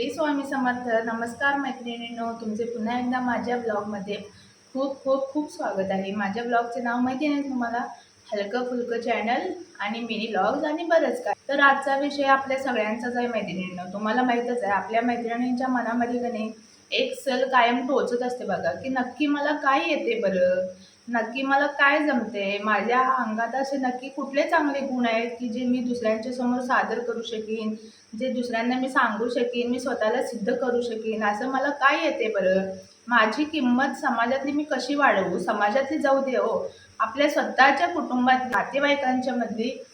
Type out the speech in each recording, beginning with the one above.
श्री स्वामी समर्थ. नमस्कार मैत्रिणींनो तुमचे पुन्हा एकदा माझ्या ब्लॉगमध्ये खूप खूप खूप स्वागत आहे. माझ्या ब्लॉगचे नाव माहिती आहे तुम्हाला? हलकं फुलकं चॅनल आणि मिनी ब्लॉग्स आणि बरंच काय. तर आजचा विषय आपल्या सगळ्यांचाच आहे मैत्रिणींनो. तुम्हाला माहीतच आहे आपल्या मैत्रिणींच्या मनामध्ये का नाही एक सल कायम टोचत असते बघा की नक्की मला काय येते बरं? नक्की मला काय जमते? माझ्या अंगात असे नक्की कुठले चांगले गुण आहेत की जे मी दुसऱ्यांच्या समोर सादर करू शकेन? जे दुसऱ्यांना मी सांगू शकेन मी स्वतःला सिद्ध करू शकेन असं मला काय येते बरं? माझी किंमत समाजातली मी कशी वाढवू? समाजातली जाऊ दे हो. आपल्या स्वतःच्या कुटुंबात नातेवाईकांच्या मधली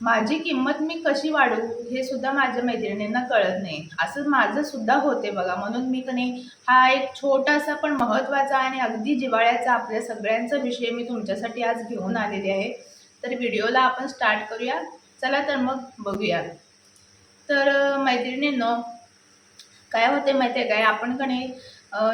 माझी किंमत मी कशी वाढवू हे सुद्धा माझ्या मैत्रिणींना कळत नाही. असं माझं सुद्धा होते बघा. म्हणून मी कणी हा एक छोटासा पण महत्त्वाचा आणि अगदी जिव्हाळ्याचा आपल्या सगळ्यांचा विषय मी तुमच्यासाठी आज घेऊन आलेले आहे. तर व्हिडिओला आपण स्टार्ट करूया. चला तर मग बघूया. तर मैत्रिणींनो काय होते माहिती आहे काय? आपण का नाही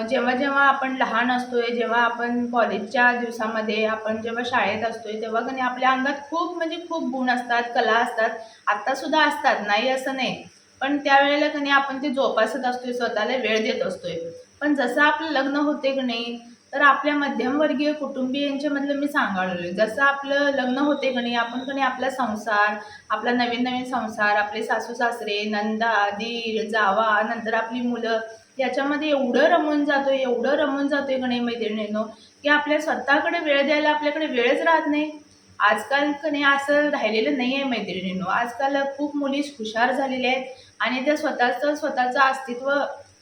जेव्हा जेव्हा आपण लहान असतोय जेव्हा आपण कॉलेजच्या दिवसामध्ये आपण जेव्हा शाळेत असतोय तेव्हा का नाही आपल्या अंगात खूप म्हणजे खूप गुण असतात कला असतात. आत्तासुद्धा असतात नाही असं नाही. पण त्यावेळेला का नाही आपण ते जोपासत असतोय स्वतःला वेळ देत असतोय. पण जसं आपलं लग्न होते की नाही तर आपल्या मध्यमवर्गीय कुटुंबियांच्यामधलं मी सांगाळलं जसं आपलं लग्न होते की नाही आपण कणी नाही आपला संसार आपला नवीन नवीन संसार आपले सासू सासरे नंदा दीर जावा नंतर आपली मुलं याच्यामध्ये एवढं रमून जातो एवढं रमून जातोय आहे नाही मैत्रिणींनो की आपल्या स्वतःकडे वेळ द्यायला आपल्याकडे वेळच राहत नाही. आजकाल का असं राहिलेलं नाही आहे मैत्रिणींनो. आजकाल खूप मुली हुशार झालेल्या आहेत आणि त्या स्वतःचं स्वतःचं अस्तित्व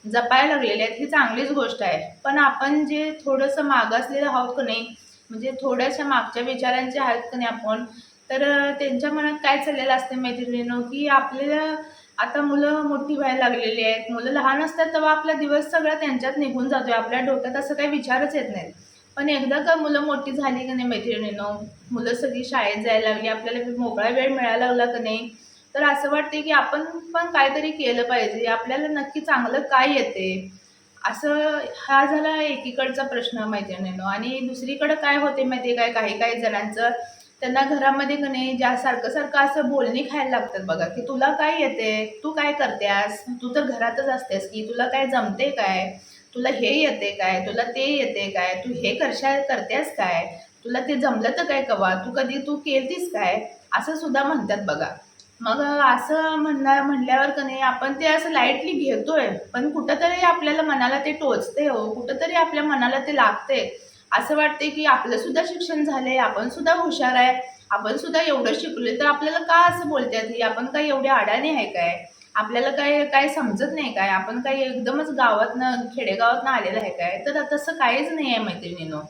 जपायला लागलेले आहेत ही चांगलीच गोष्ट आहे. पण आपण जे थोडंसं मागासलेलं आहोत का नाही म्हणजे थोड्याशा मागच्या विचारांचे आहेत का नाही आपण तर त्यांच्या मनात काय चाललेलं असते मैत्रिणीनं की आपल्याला आता मुलं मोठी व्हायला लागलेली आहेत. मुलं लहान असतात तेव्हा आपला दिवस सगळा त्यांच्यात निघून जातोय. आपल्या डोक्यात असं काही विचारच येत नाहीत पण एकदा का मुलं मोठी झाली का नाही मैत्रिणीनं मुलं सगळी शाळेत जायला लागली आपल्याला मोकळा वेळ मिळायला लागला का नाही तर असं वाटते की आपण पण काहीतरी केलं पाहिजे. आपल्याला नक्की चांगलं काय येते? असं हा झाला एकीकडचा प्रश्न मैत्रिणीनं. आणि दुसरीकडं काय होते माहिती काय? काही काही जणांचं त्यांना घरामध्ये का नाही ज्या सारखं सारखं असं बोलणी खायला लागतात बघा की तुला काय येते? तू काय करतेस? तू तर घरातच असतेस की तुला काय जमते काय? तुला हे येते काय? तुला ते येते काय? तू हे करशा करतेस काय? तुला ते जमलं तर काय कवा? तू कधी तू केलतीस काय? असं सुद्धा म्हणतात बघा. मग असं म्हणणार म्हणल्यावर का नाही आपण ते असं लाईटली घेतोय. पण कुठंतरी आपल्याला मनाला ते टोचते हो. कुठंतरी आपल्या मनाला ते लागते. असं वाटते की आपलं सुद्धा शिक्षण झालंय आपण सुद्धा हुशार आहे. आपण सुद्धा एवढं शिकलोय तर आपल्याला का असं बोलतात की आपण काय एवढे अडाणी आहे काय? आपल्याला काय काय समजत नाही काय? आपण काय एकदमच गावातनं खेडेगावातनं आलेलं आहे काय? तर तसं काहीच नाही आहे मैत्रिणीनं.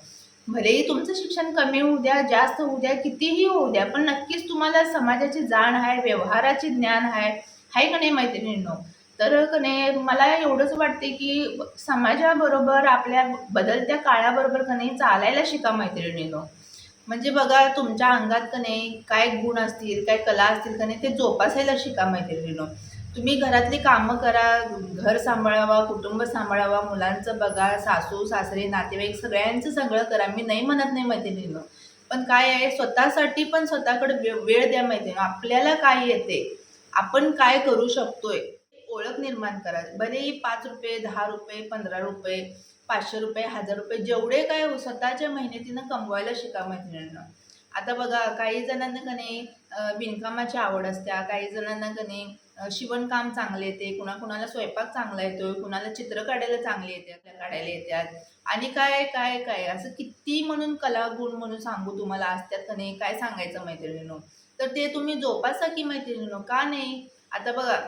भलेही तुमचं शिक्षण कमी होऊ द्या जास्त होऊ द्या कितीही होऊ द्या पण नक्कीच तुम्हाला समाजाची जाण आहे व्यवहाराची ज्ञान आहे हाय का नाही मैत्रिणींनो? तर का नाही मला एवढंच वाटते की समाजाबरोबर आपल्या बदलत्या काळाबरोबर का नाही चालायला शिका मैत्रिणींनो. म्हणजे बघा तुमच्या अंगात का नाही काय गुण असतील काय कला असतील का नाही ते जोपासायला शिका मैत्रिणींनो. तुम्ही घरातली कामं करा घर सांभाळावा कुटुंब सांभाळावा मुलांचं बघा सासू सासरे नातेवाईक सगळ्यांचं सगळं करा. मी नाही म्हणत नाही मैत्रिणीनं. पण काय आहे स्वतःसाठी पण स्वतःकडे वे- वेळ द्या मैत्रिणी आपल्याला काय येते आपण काय करू शकतोय ओळख निर्माण करा. भलेही पाच रुपये दहा रुपये पंधरा रुपये पाचशे रुपये हजार रुपये जेवढे काय हो, स्वतःच्या मेहनतीनं कमवायला शिका मैत्रिणींना. आता बघा काही जणांना का नाही विणकामाची आवड असत्या काही जणांना का नाही शिवणकाम चांगले येते. कुणा कुणाला स्वयंपाक चांगला येतो. कुणाला चित्र काढायला चांगले येते काढायला येतात. आणि काय काय काय? असं किती म्हणून कला गुण म्हणून सांगू तुम्हाला असतात का नाही काय सांगायचं मैत्रिणीनो? तर ते तुम्ही जोपासा की मैत्रिणीनो? का नाही? आता बघा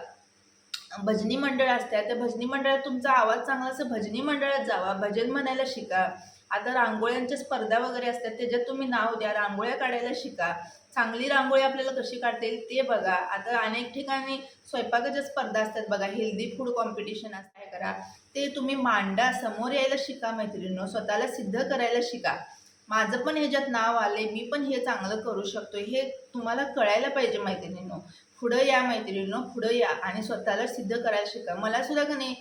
भजनी मंडळ असतात. त्या भजनी मंडळात तुमचा आवाज चांगला असं भजनी मंडळात जावा. भजन म्हणायला शिका. आता रांगोळ्यांच्या स्पर्धा वगैरे असतात त्याच्यात तुम्ही नाव द्या रांगोळ्या काढायला शिका. चांगली रांगोळी आपल्याला कशी काढता येईल ते बघा. आता अनेक ठिकाणी स्वयंपाकाच्या स्पर्धा असतात बघा. हेल्दी फूड कॉम्पिटिशन असं काय करा. ते तुम्ही मांडा समोर यायला शिका मैत्रिणीनो. स्वतःला सिद्ध करायला शिका. माझं पण ह्याच्यात नाव आले मी पण हे चांगलं करू शकतो हे तुम्हाला कळायला पाहिजे मैत्रिणीनो. पुढं या मैत्रिणीनो पुढं या आणि स्वतःला सिद्ध करायला शिका. मला सुद्धा का नाही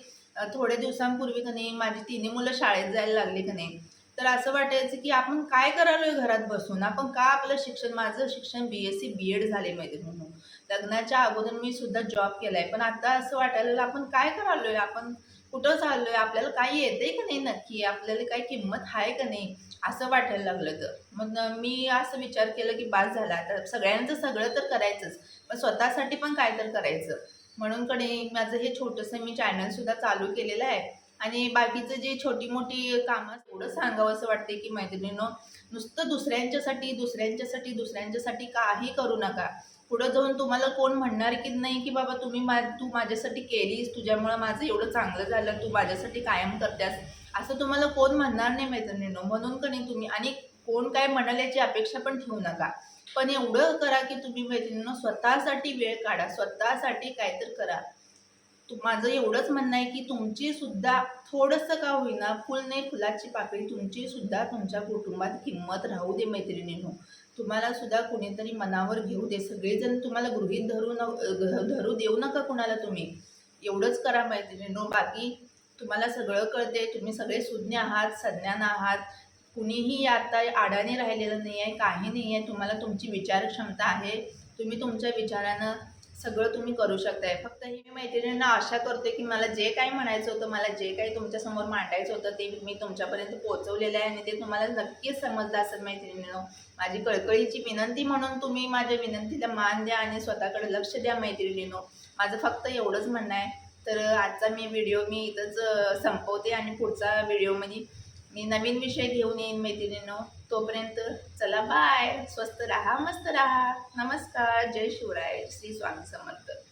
थोड्या दिवसांपूर्वी का नाही माझी तिन्ही मुलं शाळेत जायला लागली का नाही तर असं वाटायचं की आपण काय करालोय घरात बसून? आपण का आपलं शिक्षण माझं शिक्षण B S C B Ed झाले माहिती म्हणून. लग्नाच्या अगोदर मी सुद्धा जॉब केलाय. पण आता असं वाटायला आपण काय करालोय? आपण कुठं चाललोय? आपल्याला काही येते का नाही नक्की? आपल्याला काही किंमत आहे का नाही? असं वाटायला लागलं तर मग मी असं विचार केला की बाद झाला. आता सगळ्यांचं सगळं तर करायचंच. पण स्वतःसाठी पण काय तर करायचं. म्हणून कडे माझं हे छोटंसं मी चॅनलसुद्धा चालू केलेलं आहे. आणि बाकीचं जे छोटी मोठी कामं एवढं सांगावं असं वाटते की मैत्रिणीनो नुसतं दुसऱ्यांच्यासाठी दुसऱ्यांच्यासाठी दुसऱ्यांच्यासाठी काही करू नका. पुढं जाऊन तुम्हाला कोण म्हणणार की नाही की बाबा तुम्ही मा तू माझ्यासाठी केलीस तुझ्यामुळं माझं एवढं चांगलं झालं तू माझ्यासाठी कायम करतेस असं तुम्हाला कोण म्हणणार नाही मैत्रिणीनो. म्हणून का नाही तुम्ही आणि कोण काय म्हणाल याची अपेक्षा पण ठेवू नका. पण एवढं करा की तुम्ही मैत्रिणीनं स्वतःसाठी वेळ काढा स्वतःसाठी काय करा. माझं एवढंच म्हणणं आहे की तुमची सुद्धा थोडंसं का होईना फुल नाही फुलाची पाकळी तुमची सुद्धा तुमच्या कुटुंबात किंमत राहू दे मैत्रिणींनो. तुम्हाला सुद्धा कुणीतरी मनावर घेऊ दे. सगळेजण तुम्हाला गृहीत धरू न धरू देऊ नका कुणाला तुम्ही. एवढंच करा मैत्रिणीनो. बाकी तुम्हाला सगळं कळते तुम्ही सगळे सुज्ञ आहात सज्ञान आहात. कुणीही आता आडाने राहिलेलं नाही आहे काही नाही आहे तुम्हाला तुमची विचारक्षमता आहे. तुम्ही तुमच्या विचारानं सगळं तुम्ही करू शकताय. फक्त हे मी मैत्रिणींना आशा करते की मला जे काही म्हणायचं होतं मला जे काही तुमच्यासमोर मांडायचं होतं ते मी तुमच्यापर्यंत पोहोचवलेलं आहे आणि ते तुम्हाला नक्कीच समजलं असेल मैत्रिणीनं. माझी कळकळीची विनंती म्हणून तुम्ही माझ्या विनंतीला मान द्या आणि स्वतःकडे लक्ष द्या मैत्रिणीनो. माझं फक्त एवढंच म्हणणं आहे. तर आजचा मी व्हिडिओ मी इथंच संपवते आणि पुढचा व्हिडिओमध्ये मी नवीन विषय घेऊन येईन मैत्रिणींनो. तोपर्यंत चला बाय. स्वस्त राहा मस्त राहा. नमस्कार. जय शिवराय. श्री स्वामी समर्थ.